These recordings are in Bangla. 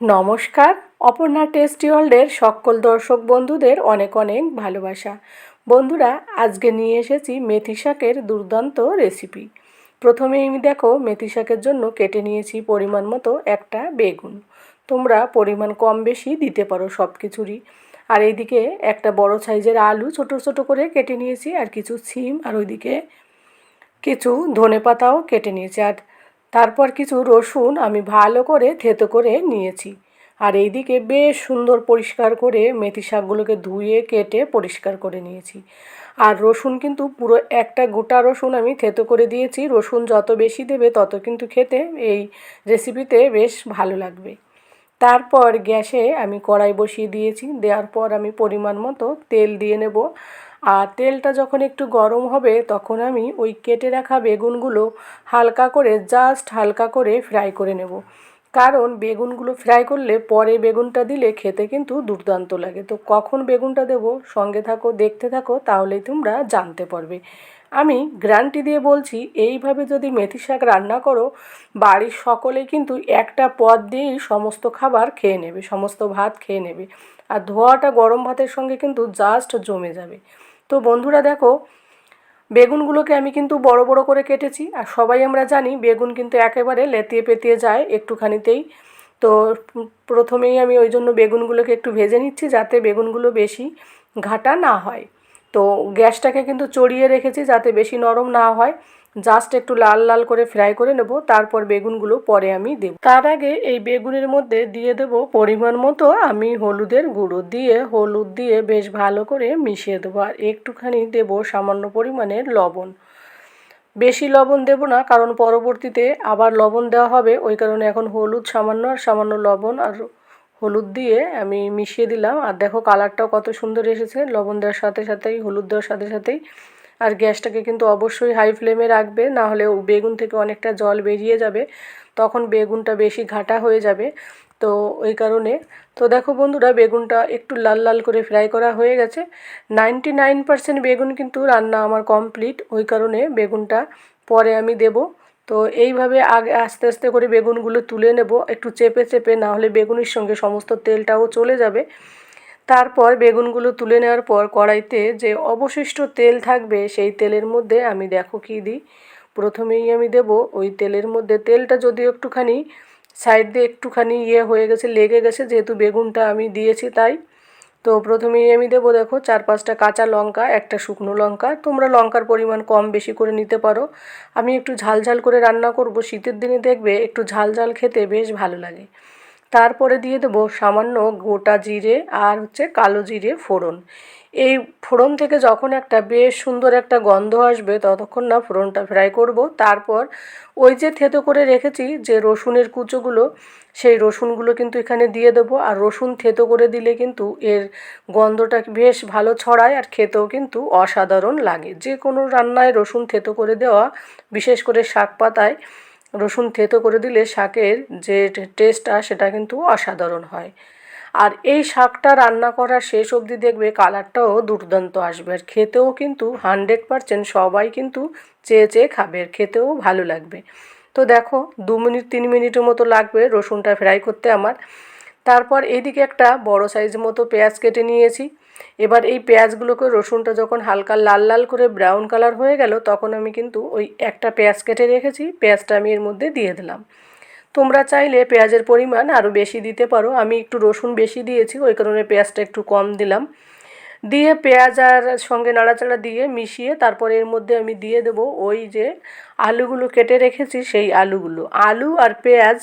নমস্কার, অপর্ণা টেস্টি ওয়ার্ল্ডের সকল দর্শক বন্ধুদের অনেক অনেক ভালোবাসা। বন্ধুরা, আজকে নিয়ে এসেছি মেথি শাকের দুর্দান্ত রেসিপি। প্রথমে আমি দেখো, মেথি শাকের জন্য কেটে নিয়েছি পরিমাণ মতো একটা বেগুন। তোমরা পরিমাণ কম বেশি দিতে পারো সব কিছুরই আর এইদিকে একটা বড় সাইজের আলু ছোট ছোট করে কেটে নিয়েছি, আর কিছু সিম, আর ওইদিকে কিছু ধনে পাতাও কেটে নিয়েছি। আর তারপর কিছু রসুন আমি ভালো করে থেতো করে নিয়েছি। আর এইদিকে বেশ সুন্দর পরিষ্কার করে মেথি শাকগুলোকে ধুয়ে, কেটে পরিষ্কার করে নিয়েছি। আর রসুন কিন্তু পুরো একটা গোটা রসুন আমি থেতো করে দিয়েছি। রসুন যত বেশি দেবে তত কিন্তু খেতে এই রেসিপিতে বেশ ভালো লাগবে। তারপর গ্যাসে আমি কড়াই বসিয়ে দিয়েছি। দেওয়ার পর আমি পরিমাণ মতো তেল দিয়ে নেব। আর তেলটা যখন একটু গরম হবে, তখন আমি ওই কেটে রাখা বেগুনগুলো হালকা করে জাস্ট হালকা করে ফ্রাই করে নেব। কারণ বেগুনগুলো ফ্রাই করলে পরে বেগুনটা দিলে খেতে কিন্তু দুর্দান্ত লাগে। তো কখন বেগুনটা দেব, সঙ্গে থাকো, দেখতে থাকো তাহলেই তোমরা জানতে পারবে। আমি গ্যারান্টি দিয়ে বলছি, এইভাবে যদি মেথি শাক রান্না করো, বাড়ির সকলে কিন্তু একটা পদ দিয়েই সমস্ত খাবার খেয়ে নেবে, সমস্ত ভাত খেয়ে নেবে। আর ধোয়াটা গরম ভাতের সঙ্গে কিন্তু জাস্ট জমে যাবে। তো বন্ধুরা দেখো, বেগুনগুলোকে আমি কিন্তু বড় বড় করে কেটেছি। আর সবাই আমরা জানি বেগুন কিন্তু একেবারে লেতিয়ে পেতিয়ে যায় একটুখানিতেই। তো প্রথমেই আমি ওই জন্য বেগুনগুলোকে একটু ভেজে নিচ্ছি যাতে বেগুনগুলো বেশি ঘাটা না হয়। তো গ্যাসটাকে কিন্তু চড়িয়ে রেখেছি যাতে বেশি নরম না হয়। জাস্ট একটু লাল লাল করে ফ্রাই করে নেব, তারপর বেগুনগুলো পরে আমি দেব। তার আগে এই বেগুনের মধ্যে দিয়ে দেব পরিমাণ মতো আমি হলুদের গুঁড়ো দিয়ে, হলুদ দিয়ে বেশ ভালো করে মিশিয়ে দেবো আর একটুখানি দেব সামান্য পরিমাণের লবণ। বেশি লবণ দেব না, কারণ পরবর্তীতে আবার লবণ দেওয়া হবে, ওই কারণে এখন হলুদ সামান্য আর সামান্য লবণ আর হলুদ দিয়ে আমি মিশিয়ে দিলাম। আর দেখো কালারটাও কত সুন্দর এসেছে, লবণ দেওয়ার সাথে সাথেই, হলুদ দেওয়ার সাথে সাথেই আর গ্যাসটাকে কিন্তু অবশ্যই হাই ফ্লেমে রাখবে না হলে বেগুন থেকে অনেকটা জল বেরিয়ে যাবে, তখন বেগুনটা বেশি ঘাটা হয়ে যাবে। তো ওই কারণে, তো দেখো বন্ধুরা, বেগুনটা একটু লাল লাল করে ফ্রাই করা হয়ে গেছে। নাইনটি নাইন পারসেন্ট বেগুন কিন্তু রান্না আমার কমপ্লিট ওই কারণে বেগুনটা পরে আমি দেব। তো এইভাবে আগে আস্তে আস্তে করে বেগুনগুলো তুলে নেব, একটু চেপে চেপে না হলে বেগুনের সঙ্গে সমস্ত তেলটাও চলে যাবে। তারপর বেগুনগুলো তুলে নেওয়ার পর কড়াইতে যে অবশিষ্ট তেল থাকবে সেই তেলের মধ্যে আমি দেখো কী দিই। প্রথমেই আমি দেব ওই তেলের মধ্যে তেলটা যদিও একটুখানি সাইড দিয়ে একটুখানি ইয়ে হয়ে গেছে, লেগে গেছে, যেহেতু বেগুনটা আমি দিয়েছি তাই। তো প্রথমেই আমি দেবো দেখো চার পাঁচটা কাঁচা লঙ্কা, একটা শুকনো লঙ্কা। তোমরা লঙ্কার পরিমাণ কম বেশি করে নিতে পারো। আমি একটু ঝাল ঝাল করে রান্না করব, শীতের দিনে দেখবে একটু ঝাল ঝাল খেতে বেশ ভালো লাগে। তারপরে দিয়ে দেবো সামান্য গোটা জিরে আর হচ্ছে কালো জিরে ফোড়ন। এই ফোড়ন থেকে যখন একটা বেশ সুন্দর একটা গন্ধ আসবে ততক্ষণ না ফোড়নটা ফ্রাই করব। তারপর ওই যে থেতো করে রেখেছি যে রসুনের কুচোগুলো, সেই রসুনগুলো কিন্তু এখানে দিয়ে দেবো। আর রসুন থেতো করে দিলে কিন্তু এর গন্ধটা বেশ ভালো ছড়ায় আর খেতেও কিন্তু অসাধারণ লাগে। যে কোনো রান্নায় রসুন থেতো করে দেওয়া, বিশেষ করে শাক পাতায় রসুন থেতো করে দিলে শাকের যে টেস্টটা সেটা কিন্তু অসাধারণ হয়। আর এই শাকটা রান্না করার শেষ অবধি দেখবে কালারটাও দুর্দান্ত আসবে। আর খেতেও কিন্তু হানড্রেড পারসেন্ট সবাই কিন্তু চেয়ে চেয়ে খাবে, আর খেতেও ভালো লাগবে। তো দেখো, দু মিনিট, তিন মিনিটের মতো লাগবে রসুনটা ফ্রাই করতে আমার। তারপর এদিকে একটা বড় সাইজ মতো পেঁয়াজ কেটে নিয়েছি। এবার এই পেঁয়াজগুলোকে রসুনটা যখন হালকা লাল লাল করে ব্রাউন কালার হয়ে গেল, তখন আমি কিন্তু ওই একটা পেঁয়াজ কেটে রেখেছি, পেঁয়াজটা আমি এর মধ্যে দিয়ে দিলাম। তোমরা চাইলে পেঁয়াজের পরিমাণ আরও বেশি দিতে পারো, আমি একটু রসুন বেশি দিয়েছি, ওই কারণে পেঁয়াজটা একটু কম দিলাম। দিয়ে পেঁয়াজ আর সঙ্গে নাড়াচাড়া দিয়ে মিশিয়ে তারপর এর মধ্যে আমি দিয়ে দেব ওই যে আলুগুলো কেটে রেখেছি, সেই আলুগুলো। আলু আর পেঁয়াজ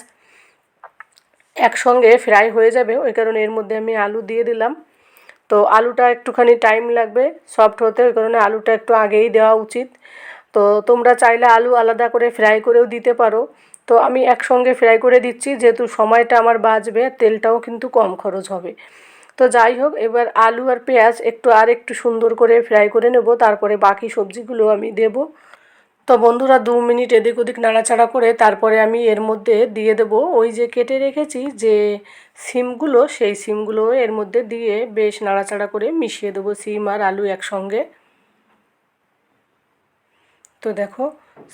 একসঙ্গে ফ্রাই হয়ে যাবে, ওই কারণে এর মধ্যে আমি আলু দিয়ে দিলাম। তো আলুটা একটুখানি টাইম লাগবে সফট হতে, ওই কারণে আলুটা একটু আগেই দেওয়া উচিত। তো তোমরা চাইলে আলু আলাদা করে ফ্রাই করেও দিতে পারো। তো আমি একসঙ্গে ফ্রাই করে দিচ্ছি, যেহেতু সময়টা আমার বাঁচবে, তেলটাও কিন্তু কম খরচ হবে। তো যাই হোক, এবার আলু আর পেঁয়াজ একটু আর একটু সুন্দর করে ফ্রাই করে নেব, তারপরে বাকি সবজিগুলো আমি দেব। তো বন্ধুরা দু মিনিট এদিক ওদিক নাড়াচাড়া করে তারপরে আমি এর মধ্যে দিয়ে দেব ওই যে কেটে রেখেছি যে সিমগুলো, সেই সিমগুলো এর মধ্যে দিয়ে বেশ নাড়াচাড়া করে মিশিয়ে দেবো সিম আর আলু একসঙ্গে। তো দেখো,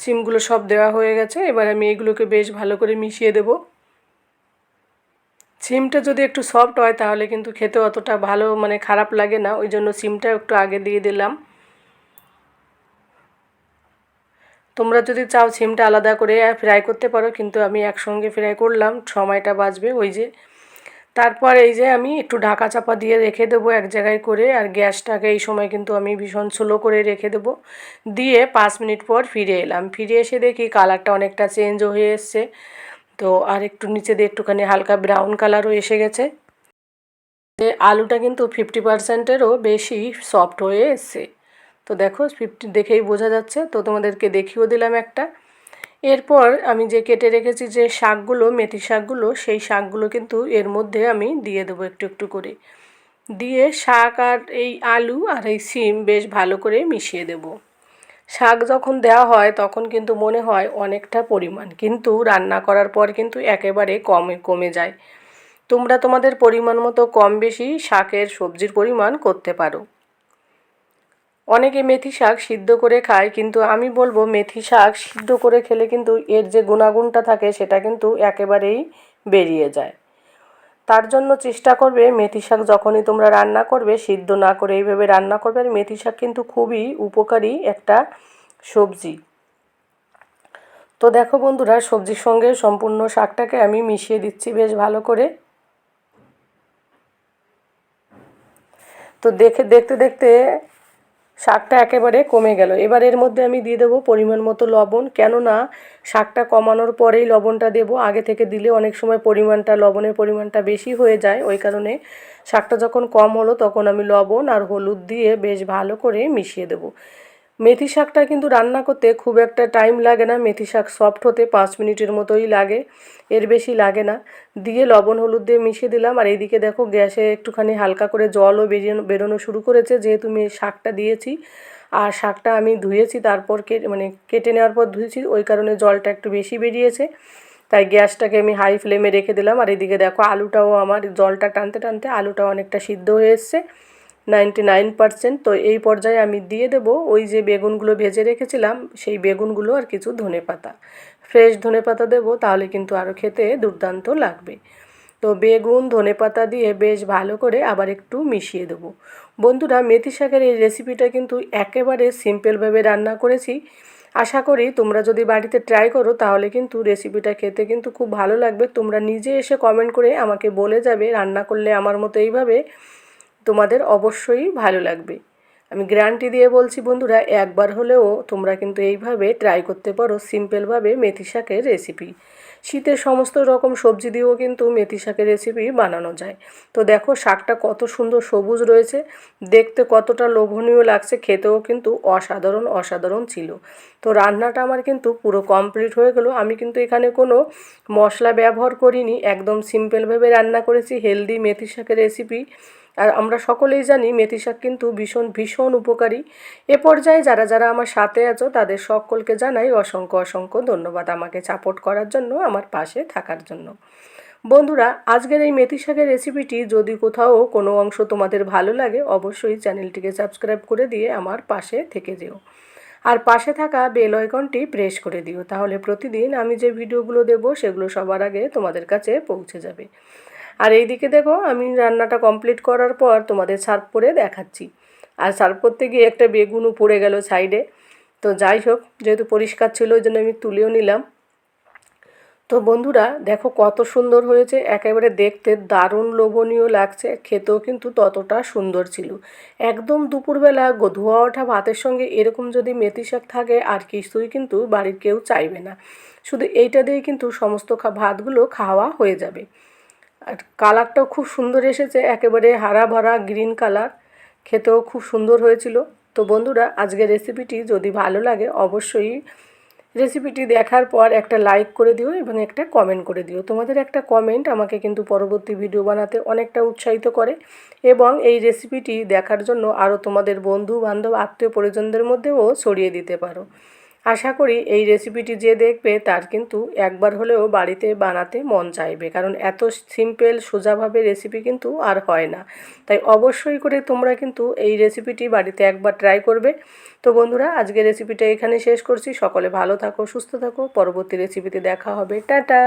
সিমগুলো সব দেওয়া হয়ে গেছে, এবার আমি এগুলোকে বেশ ভালো করে মিশিয়ে দেব। সিমটা যদি একটু সফট হয় তাহলে কিন্তু খেতে অতটা ভালো মানে খারাপ লাগে না, ওই জন্য সিমটা একটু আগে দিয়ে দিলাম। তোমরা যদি চাও সিমটা আলাদা করে ফ্রাই করতে পারো, কিন্তু আমি একসঙ্গে ফ্রাই করলাম, সময়টা বাঁচবে ওই যে। তারপর এই যে আমি একটু ঢাকা চাপা দিয়ে রেখে দেবো এক জায়গায় করে, আর গ্যাসটাকে এই সময় কিন্তু আমি ভীষণ স্লো করে রেখে দেবো। দিয়ে পাঁচ মিনিট পর ফিরে এলাম। ফিরে এসে দেখি কালারটা অনেকটা চেঞ্জ হয়ে এসছে। তো আর একটু নিচে দিয়ে একটুখানি হালকা ব্রাউন কালারও এসে গেছে। আলুটা কিন্তু ফিফটি পার্সেন্টেরও বেশি সফট হয়ে এসছে। তো দেখো ফিফটি দেখেই বোঝা যাচ্ছে। তো তোমাদেরকে দেখিয়েও দিলাম একটা। এরপর আমি যে কেটে রেখেছি যে শাকগুলো, মেথি শাকগুলো, সেই শাকগুলো কিন্তু এর মধ্যে আমি দিয়ে দেবো একটু একটু করে। দিয়ে শাক আর এই আলু আর এই সিম বেশ ভালো করে মিশিয়ে দেব। শাক যখন দেওয়া হয় তখন কিন্তু মনে হয় অনেকটা পরিমাণ, কিন্তু রান্না করার পর কিন্তু একেবারে কমে কমে যায়। তোমরা তোমাদের পরিমাণ মতো কম বেশি শাকের সবজির পরিমাণ করতে পারো। অনেকে মেথি শাক সিদ্ধ করে খায়, কিন্তু আমি বলব মেথি শাক সিদ্ধ করে খেলে কিন্তু এর যে গুণাগুণটা থাকে সেটা কিন্তু একেবারেই বেরিয়ে যায়। তার জন্য চেষ্টা করবে মেথি শাক যখনই তোমরা রান্না করবে, সিদ্ধ না করে এইভাবে রান্না করবে, আর মেথি শাক কিন্তু খুবই উপকারী একটা সবজি। তো দেখো বন্ধুরা, সবজির সঙ্গে সম্পূর্ণ শাকটাকে আমি মিশিয়ে দিচ্ছি বেশ ভালো করে। তো দেখে, দেখতে দেখতে শাকটা একেবারে কমে গেল। এবার এর মধ্যে আমি দিয়ে দেবো পরিমাণ মতো লবণ। কেননা শাকটা কমানোর পরেই লবণটা দেব। আগে থেকে দিলে অনেক সময় পরিমাণটা, লবণের পরিমাণটা বেশি হয়ে যায়। ওই কারণে শাকটা যখন কম হলো তখন আমি লবণ আর হলুদ দিয়ে বেশ ভালো করে মিশিয়ে দেবো। মেথি শাকটা কিন্তু রান্না করতে খুব একটা টাইম লাগে না। মেথি শাক সফট হতে পাঁচ মিনিটের মতোই লাগে, এর বেশি লাগে না। দিয়ে লবণ, হলুদ দিয়ে মিশিয়ে দিলাম। আর এইদিকে দেখো গ্যাসে একটুখানি হালকা করে জলও বেরিয়ে বেরোনো শুরু করেছে, যেহেতু আমি শাকটা দিয়েছি। আর শাকটা আমি ধুয়েছি, তারপর কেটে মানে কেটে নেওয়ার পর ধুয়েছি, ওই কারণে জলটা একটু বেশি বেরিয়েছে। তাই গ্যাসটাকে আমি হাই ফ্লেমে রেখে দিলাম। আর এদিকে দেখো আলুটাও আমার জলটা টানতে টানতে আলুটাও অনেকটা সিদ্ধ হয়ে এসছে। Ninety nine percent. তো এই পর্যায়ে আমি দিয়ে দেব ওই যে বেগুনগুলো ভেজে রেখেছিলাম, সেই বেগুনগুলো আর কিছু ধনে পাতা। ফ্রেশ ধনে পাতা দেবো, তাহলে কিন্তু আরও খেতে দুর্দান্ত লাগবে। তো বেগুন, ধনে পাতা দিয়ে বেশ ভালো করে আবার একটু মিশিয়ে দেবো। বন্ধুরা, মেথি শাকের এই রেসিপিটা কিন্তু একেবারে সিম্পলভাবে রান্না করেছি। আশা করি তোমরা যদি বাড়িতে ট্রাই করো, তাহলে কিন্তু রেসিপিটা খেতে কিন্তু খুব ভালো লাগবে। তোমরা নিজে এসে কমেন্ট করে আমাকে বলে যাবে, রান্না করলে আমার মতো এইভাবে। তোমাদের অবশ্যই ভালো লাগবে। আমি গ্যারান্টি দিয়ে বলছি বন্ধুরা, একবার হলেও তোমরা কিন্তু এইভাবে ট্রাই করতে পারো সিম্পলভাবে মেথি শাকের রেসিপি শীতের সমস্ত রকম সবজি দিয়েও কিন্তু মেথি শাকের রেসিপি বানানো যায়। তো দেখো শাকটা কত সুন্দর সবুজ রয়েছে, দেখতে কতটা লোভনীয় লাগছে, খেতেও কিন্তু অসাধারণ অসাধারণ ছিল। তো রান্নাটা আমার কিন্তু পুরো কমপ্লিট হয়ে গেলো। আমি কিন্তু এখানে কোনো মশলা ব্যবহার করিনি, একদম সিম্পলভাবে রান্না করেছি হেলদি মেথি শাকের রেসিপি আর আমরা সকলেই জানি মেথি শাক কিন্তু ভীষণ ভীষণ উপকারী। এ পর্যায়ে যারা যারা আমার সাথে আছো, তাদের সকলকে জানাই অসংখ্য অসংখ্য ধন্যবাদ আমাকে সাপোর্ট করার জন্য, আমার পাশে থাকার জন্য। বন্ধুরা, আজকের এই মেথি শাকের রেসিপিটি যদি কোথাও কোনো অংশ তোমাদের ভালো লাগে, অবশ্যই চ্যানেলটিকে সাবস্ক্রাইব করে দিয়ে আমার পাশে থেকে যেও। আর পাশে থাকা বেল আইকনটি প্রেস করে দিও, তাহলে প্রতিদিন আমি যে ভিডিওগুলো দেবো, সেগুলো সবার আগে তোমাদের কাছে পৌঁছে যাবে। আর এইদিকে দেখো, আমি রান্নাটা কমপ্লিট করার পর তোমাদের সার্ভ করে দেখাচ্ছি। আর সার্ভ করতে গিয়ে একটা বেগুনও পড়ে গেল সাইডে তো যাই হোক, যেহেতু পরিষ্কার ছিল, ওই জন্য আমি তুলেও নিলাম। তো বন্ধুরা, দেখো কত সুন্দর হয়েছে। একেবারে দেখতে দারুণ লোভনীয় লাগছে। খেতেও কিন্তু ততটা সুন্দর ছিল। একদম দুপুরবেলা ধোয়া ওঠা ভাতের সঙ্গে এরকম যদি মেথি শাক থাকে, আর কিছুই কিন্তু বাড়ির কেউ চাইবে না। শুধু এইটা দিয়ে কিন্তু সমস্ত ভাতগুলো খাওয়া হয়ে যাবে। আর কালারটাও খুব সুন্দর এসেছে, একেবারে হারা ভরা গ্রিন কালার। খেতেও খুব সুন্দর হয়েছিল। তো বন্ধুরা, আজকের রেসিপিটি যদি ভালো লাগে, অবশ্যই রেসিপিটি দেখার পর একটা লাইক করে দিও এবং একটা কমেন্ট করে দিও। তোমাদের একটা কমেন্ট আমাকে কিন্তু পরবর্তী ভিডিও বানাতে অনেকটা উৎসাহিত করে এবং এই রেসিপিটি দেখার জন্য আরও তোমাদের বন্ধু বান্ধব আত্মীয় পরিজনদের মধ্যেও ছড়িয়ে দিতে পারো। আশা করি এই রেসিপিটি যে দেখবে তার কিন্তু একবার হলেও বাড়িতে বানাতে মন চাইবে। কারণ এত সিম্পল সোজাভাবে রেসিপি কিন্তু আর হয় না। তাই অবশ্যই করে তোমরা কিন্তু এই রেসিপিটি বাড়িতে একবার ট্রাই করবে। তো বন্ধুরা আজকে রেসিপিটা এখানে শেষ করছি। সকলে ভালো থাকো, সুস্থ থাকো। পরবর্তী রেসিপিতে দেখা হবে। টাটা!